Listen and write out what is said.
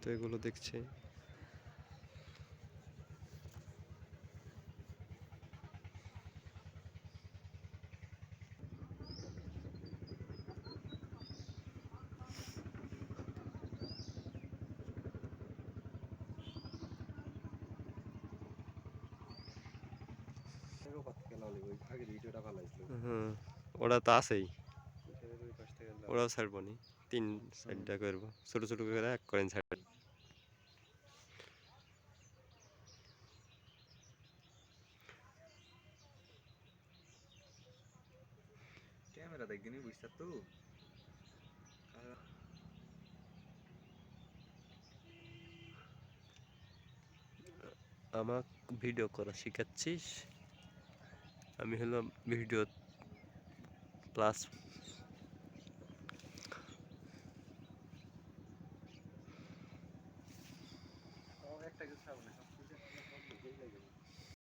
তো এগুলো দেখছে। হুম ওরা তো আছেই। ওরাও ছাড়বো নি তিন সাইডটা করব ছোট ছোট করে এক করেন ছাড়বেন ক্যামেরা দেখদিনি বুঝতে তো আমাক ভিডিও করা শিখাচ্ছিস? আমি হলাম ভিডিও প্লাস একটা কিছু